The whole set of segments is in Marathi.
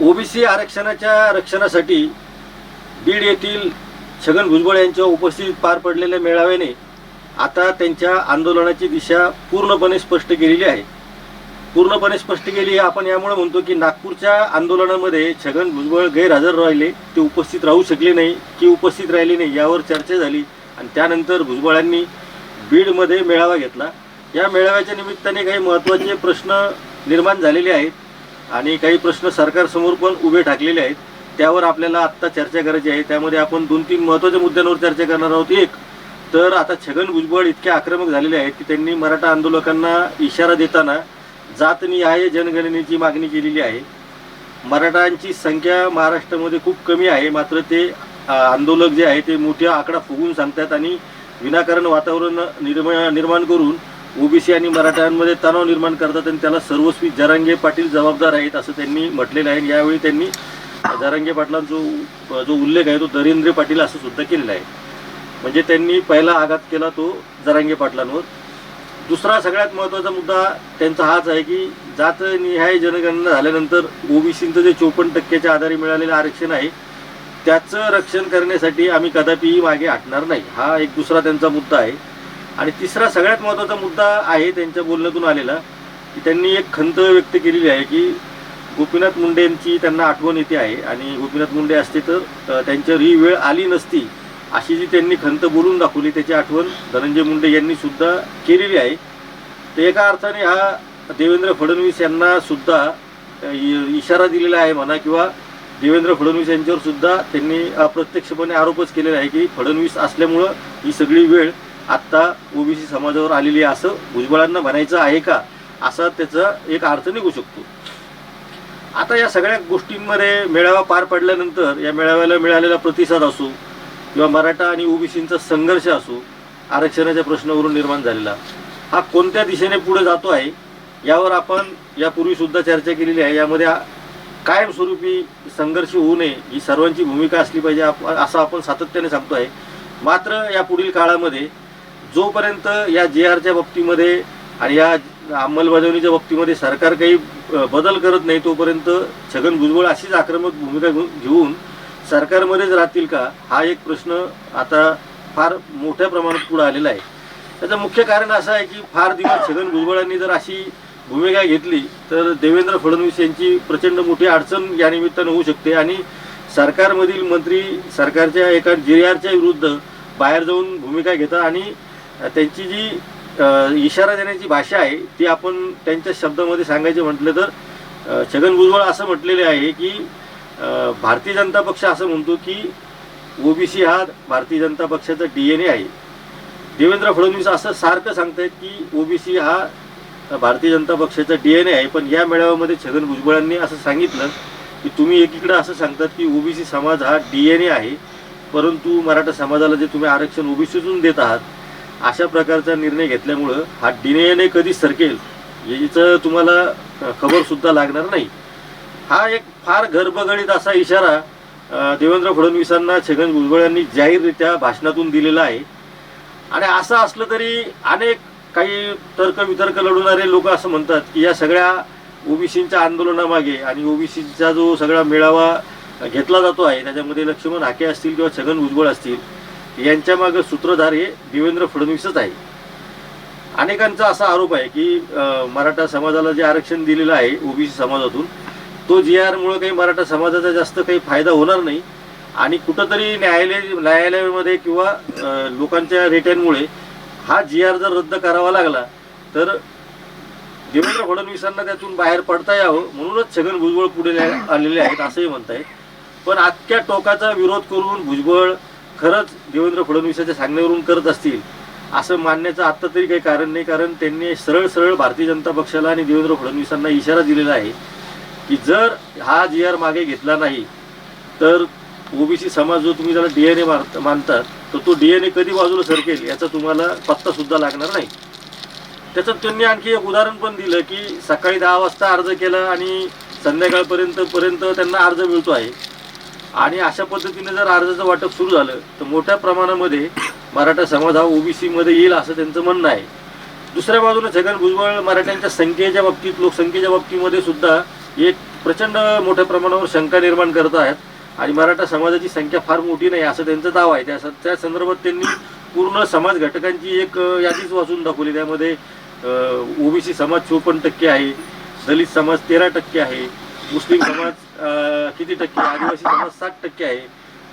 ओबीसी आरक्षणाच्या रक्षणासाठी बीड येथील छगन भुजबळ यांच्या उपस्थितीत पार पडलेल्या मेळाव्याने आता त्यांच्या आंदोलनाची दिशा पूर्णपणे स्पष्ट केलेली आहे. पूर्णपणे स्पष्ट केली हे आपण यामुळे म्हणतो की नागपूरच्या आंदोलनामध्ये छगन भुजबळ गैरहजर राहिले ते उपस्थित राहू शकले नाही. की उपस्थित राहिले नाही यावर चर्चा झाली आणि त्यानंतर भुजबळांनी बीडमध्ये मेळावा घेतला. या मेळाव्याच्या निमित्ताने काही महत्त्वाचे प्रश्न निर्माण झालेले आहेत. आणि काही प्रश्न सरकारसमोर पण उभे ठाकलेले आहेत. त्यावर आपल्याला आत्ता चर्चा करायची आहे. त्यामध्ये आपण दोन तीन महत्त्वाच्या मुद्द्यांवर चर्चा करणार आहोत. एक तर आता छगन भुजबळ इतके आक्रमक झालेले आहेत की त्यांनी मराठा आंदोलकांना इशारा देताना जातनिहाय जनगणनेची मागणी केलेली आहे. मराठांची संख्या महाराष्ट्रामध्ये खूप कमी आहे. मात्र ते आंदोलक जे आहे ते मोठ्या आकडा फुगून सांगतात आणि विनाकारण वातावरण निर्मा निर्माण करून ओबीसी आणि मराठ्यांमध्ये तणाव निर्माण करतात आणि त्याला सर्वस्वी जरांगे पाटील जबाबदार आहेत असं त्यांनी म्हटलेलं आहे. यावेळी त्यांनी जरांगे पाटलांचा जो उल्लेख आहे तो दरेंद्र पाटील असं सुद्धा केलेला आहे. म्हणजे त्यांनी पहिला आघात केला तो जरांगे पाटलांवर. दुसरा सगळ्यात महत्त्वाचा मुद्दा त्यांचा हाच आहे की जातनिहाय जनगणना झाल्यानंतर ओबीसींचं जे चोपन्न टक्क्याच्या आधारे मिळालेलं आरक्षण आहे त्याचं रक्षण करण्यासाठी आम्ही कदापिही मागे हटणार नाही. हा एक दुसरा त्यांचा मुद्दा आहे. आणि तिसरा सगळ्यात महत्त्वाचा मुद्दा आहे त्यांच्या बोलण्यातून आलेला की त्यांनी एक खंत व्यक्त केलेली आहे की गोपीनाथ मुंडे यांची त्यांना आठवण येते आहे आणि गोपीनाथ मुंडे असते तर त्यांच्यावर ही वेळ आली नसती अशी जी त्यांनी खंत बोलून दाखवली त्याची आठवण धनंजय मुंडे यांनी सुद्धा केलेली आहे. तर एका अर्थाने हा देवेंद्र फडणवीस यांना सुद्धा इ- इशारा दिलेला आहे म्हणा किंवा देवेंद्र फडणवीस यांच्यावर सुद्धा त्यांनी अप्रत्यक्षपणे आरोपच केलेला आहे की फडणवीस असल्यामुळं ही सगळी वेळ आत्ता ओबीसी समाजावर आलेली आहे असं भुजबळांना म्हणायचं आहे का? असा त्याचा एक अर्थ निघू शकतो. आता या सगळ्या गोष्टींमध्ये मेळावा पार पडल्यानंतर या मेळाव्याला मिळालेला प्रतिसाद असो किंवा मराठा आणि ओबीसींचा संघर्ष असो आरक्षणाच्या प्रश्नावरून निर्माण झालेला हा कोणत्या दिशेने पुढे जातो आहे यावर आपण यापूर्वी सुद्धा चर्चा केलेली आहे. यामध्ये कायमस्वरूपी संघर्ष होऊ नये ही सर्वांची भूमिका असली पाहिजे आप असं आपण सातत्याने सांगतो आहे मात्र या पुढील काळामध्ये जोपर्यंत या जे आरच्या बाबतीमध्ये आणि या अंमलबजावणीच्या बाबतीमध्ये सरकार काही बदल करत नाही तोपर्यंत छगन भुजबळ अशीच आक्रमक भूमिका घेऊन घेऊन सरकारमध्येच राहतील का हा एक प्रश्न आता फार मोठ्या प्रमाणात पुढे आलेला आहे. त्याचं मुख्य कारण असं आहे की फार दिवस छगन भुजबळांनी जर अशी भूमिका घेतली तर देवेंद्र फडणवीस यांची प्रचंड मोठी अडचण या निमित्तानं होऊ शकते आणि सरकारमधील मंत्री सरकारच्या एका जिर्यारच्या विरुद्ध बाहेर जाऊन भूमिका घेतात आणि त्यांची जी इशारा देण्याची भाषा आहे ती आपण त्यांच्या शब्दामध्ये सांगायचे म्हटलं तर छगन भुजबळ असं म्हटलेले आहे की भारतीय जनता पक्ष असं म्हणतो की ओबीसी हा भारतीय जनता पक्षाचा डी एन ए आहे. देवेंद्र फडणवीस असं सारखं सांगतायत की ओबीसी हा भारतीय जनता पक्षाचा डी एन ए आहे पण या मेळाव्यामध्ये छगन भुजबळांनी असं सांगितलं की तुम्ही एकीकडे असं सांगतात की ओबीसी समाज हा डी एन ए आहे परंतु मराठा समाजाला जे तुम्ही आरक्षण ओबीसीतून देत आहात अशा प्रकारचा निर्णय घेतल्यामुळं हा डिनेने कधी सरकेल याचं तुम्हाला खबरसुद्धा लागणार नाही. हा एक फार घरबगडीत असा इशारा देवेंद्र फडणवीसांना छगन भुजबळ यांनी जाहीररित्या भाषणातून दिलेला आहे. आणि असं असलं तरी अनेक काही तर्क वितर्क लढवणारे लोक असं म्हणतात की या सगळ्या ओबीसींच्या आंदोलनामागे आणि ओबीसीचा जो सगळा मेळावा घेतला जातो आहे त्याच्यामध्ये लक्ष्मण हाके असतील किंवा छगन भुजबळ असतील यांच्या मागे सूत्रधार हे देवेंद्र फडणवीसच आहे. अनेकांचा असा आरोप आहे की मराठा समाजाला जे आरक्षण दिलेलं आहे ओबीसी समाजातून तो जी आरमुळे काही मराठा समाजाचा जास्त काही फायदा होणार नाही आणि कुठंतरी न्यायालय न्यायालयामध्ये किंवा लोकांच्या रेट्यांमुळे हा जी आर जर रद्द करावा लागला तर देवेंद्र फडणवीसांना त्यातून बाहेर पडता यावं म्हणूनच छगन भुजबळ पुढे आलेले आहेत असंही म्हणताय पण आजच्या टोकाचा विरोध करून भुजबळ खरंच देवेंद्र फडणवीसाच्या सांगण्यावरून करत असतील असं मानण्याचं आत्ता तरी काही कारण नाही कारण त्यांनी सरळ सरळ भारतीय जनता पक्षाला आणि देवेंद्र फडणवीसांना इशारा दिलेला आहे की जर हा जी आर मागे घेतला नाही तर ओबीसी समाज जो तुम्ही त्याला डी एन ए मानतात तर तो डी एन ए कधी बाजूला सरकेल याचा तुम्हाला पत्ता सुद्धा लागणार नाही. त्याचं त्यांनी आणखी एक उदाहरण पण दिलं की सकाळी दहा वाजता अर्ज केला आणि संध्याकाळपर्यंत पर्यंत त्यांना अर्ज मिळतो आहे. आणि अशा पद्धतीने जर अर्जाचं वाटप सुरू झालं तर मोठ्या प्रमाणामध्ये मराठा समाज हा ओबीसीमध्ये येईल असं त्यांचं म्हणणं आहे. दुसऱ्या बाजूने छगन भुजबळ मराठ्यांच्या संख्येच्या बाबतीत लोकसंख्येच्या बाबतीमध्ये सुद्धा एक प्रचंड मोठ्या प्रमाणावर शंका निर्माण करत आहेत. आणि मराठा समाजाची संख्या फार मोठी नाही असं त्यांचा दावा आहे. त्या त्या संदर्भात त्यांनी पूर्ण समाज घटकांची एक यादीच वाचून दाखवली. त्यामध्ये ओबीसी समाज चोपन्न टक्के आहे दलित समाज तेरा टक्के आहे मुस्लिम समाज किती टक्के? आदिवासी समाज साठ टक्के आहे.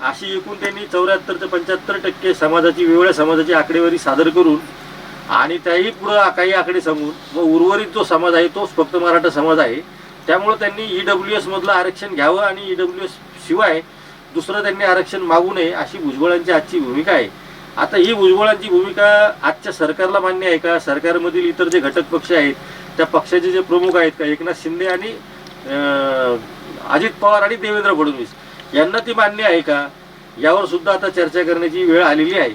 अशी एकूण त्यांनी चौऱ्याहत्तर ते पंच्याहत्तर टक्के समाजाची वेगवेगळ्या समाजाची आकडेवारी सादर करून आणि त्याही पुढं काही आकडे सांगून व उर्वरित जो समाज आहे तोच फक्त मराठा समाज आहे. त्यामुळं त्यांनी ई डब्ल्यू एसमधलं आरक्षण घ्यावं आणि ई डब्ल्यू एस शिवाय दुसरं त्यांनी आरक्षण मागू नये अशी भुजबळांची आजची भूमिका आहे. आता ही भुजबळांची भूमिका आजच्या सरकारला मान्य आहे का? सरकारमधील इतर जे घटक पक्ष आहेत त्या पक्षाचे जे प्रमुख आहेत का? एकनाथ शिंदे आणि अजित पवार आणि देवेंद्र फडणवीस. यांना ती मान्य आहे का? यावर सुद्धा आता चर्चा करण्याची वेळ आलेली आहे.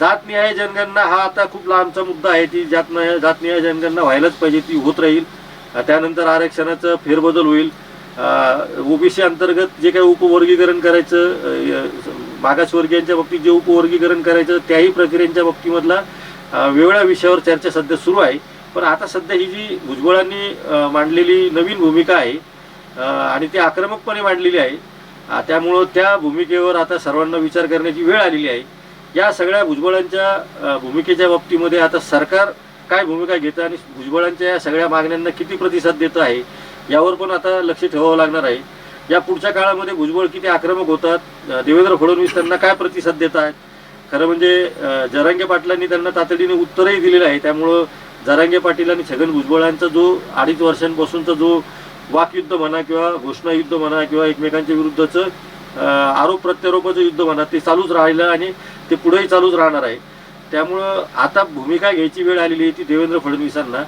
जातनिहाय जनगणना हा आता खूप लांबचा मुद्दा आहे. ती जातनिहाय जातनिहाय जनगणना व्हायलाच पाहिजे ती होत राहील. त्यानंतर आरक्षणाचं फेरबदल होईल. ओबीसी अंतर्गत जे काही उपवर्गीकरण करायचं मागासवर्गीयांच्या बाबतीत जे उपवर्गीकरण करायचं त्याही प्रक्रियांच्या बाबतीमधला वेगळ्या विषयावर चर्चा सध्या सुरू आहे. पण आता सध्या ही जी भुजबळांनी मांडलेली नवीन भूमिका आहे आणि ती आक्रमकपणे मांडलेली आहे त्यामुळं त्या भूमिकेवर आता सर्वांना विचार करण्याची वेळ आलेली आहे. या सगळ्या भुजबळांच्या भूमिकेच्या बाबतीमध्ये आता सरकार काय भूमिका घेतं आणि भुजबळांच्या या सगळ्या मागण्यांना किती प्रतिसाद देतं आहे यावर पण आता लक्ष ठेवावं लागणार आहे. या पुढच्या काळामध्ये भुजबळ किती आक्रमक होतात देवेंद्र फडणवीस त्यांना काय प्रतिसाद देत आहेत खरं म्हणजे जरांगे पाटलांनी त्यांना तातडीने उत्तरही दिलेलं आहे त्यामुळं जरांगे पाटील आणि छगन भुजबळांचा जो अडीच वर्षांपासूनचा जो वाकयुद्ध म्हणा किंवा घोषणायुद्ध म्हणा किंवा एकमेकांच्या विरुद्धचं आरोप प्रत्यारोपाचं युद्ध म्हणा ते चालूच राहिलं आणि ते पुढेही चालूच राहणार आहे. त्यामुळं आता भूमिका घ्यायची वेळ आलेली आहे ती देवेंद्र फडणवीसांना.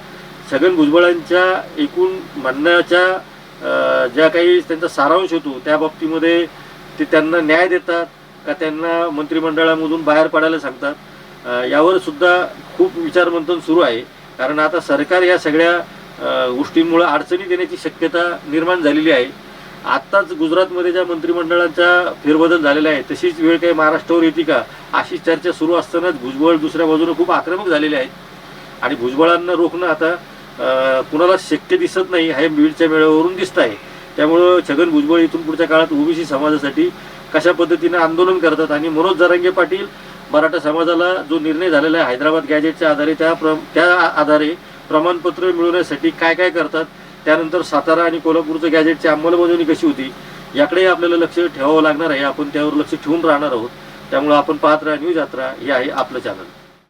छगन भुजबळांच्या एकूण म्हणण्याच्या ज्या काही त्यांचा सारांश होतो त्या बाबतीमध्ये ते त्यांना न्याय देतात का त्यांना मंत्रिमंडळामधून बाहेर पडायला सांगतात? यावर सुद्धा खूप विचारमंथन सुरू आहे. कारण आता सरकार या सगळ्या गोष्टींमुळं अडचणी अडचणीत येण्याची शक्यता निर्माण झालेली आहे. आत्ताच गुजरातमध्ये ज्या मंत्रिमंडळाचा फेरबदल झालेला आहे तशीच वेळ काही महाराष्ट्रावर येते का? अशी चर्चा सुरू असतानाच भुजबळ दुसऱ्या बाजूनं खूप आक्रमक झालेले आहेत. आणि भुजबळांना रोखणं आता कुणाला शक्य दिसत नाही हे बीडच्या मेळाव्यावरून दिसत आहे त्यामुळं छगन भुजबळ इथून पुढच्या काळात ओबीसी समाजासाठी कशा पद्धतीनं आंदोलन करतात आणि मनोज जरांगे पाटील मराठा समाजाला जो निर्णय झालेला आहे हैदराबाद गॅजेटच्या आधारे त्या प्र त्या आधारे प्रमाणपत्र मिळवण्यासाठी काय काय करतात त्यानंतर सातारा आणि कोल्हापूरचं गॅजेटची अंमलबजावणी कशी होती याकडे आपल्याला लक्ष ठेवावं लागणार आहे. आपण त्यावर लक्ष ठेवून राहणार आहोत. त्यामुळे आपण पाहत राहा न्यूज यात्रा हे आहे आपलं चॅनल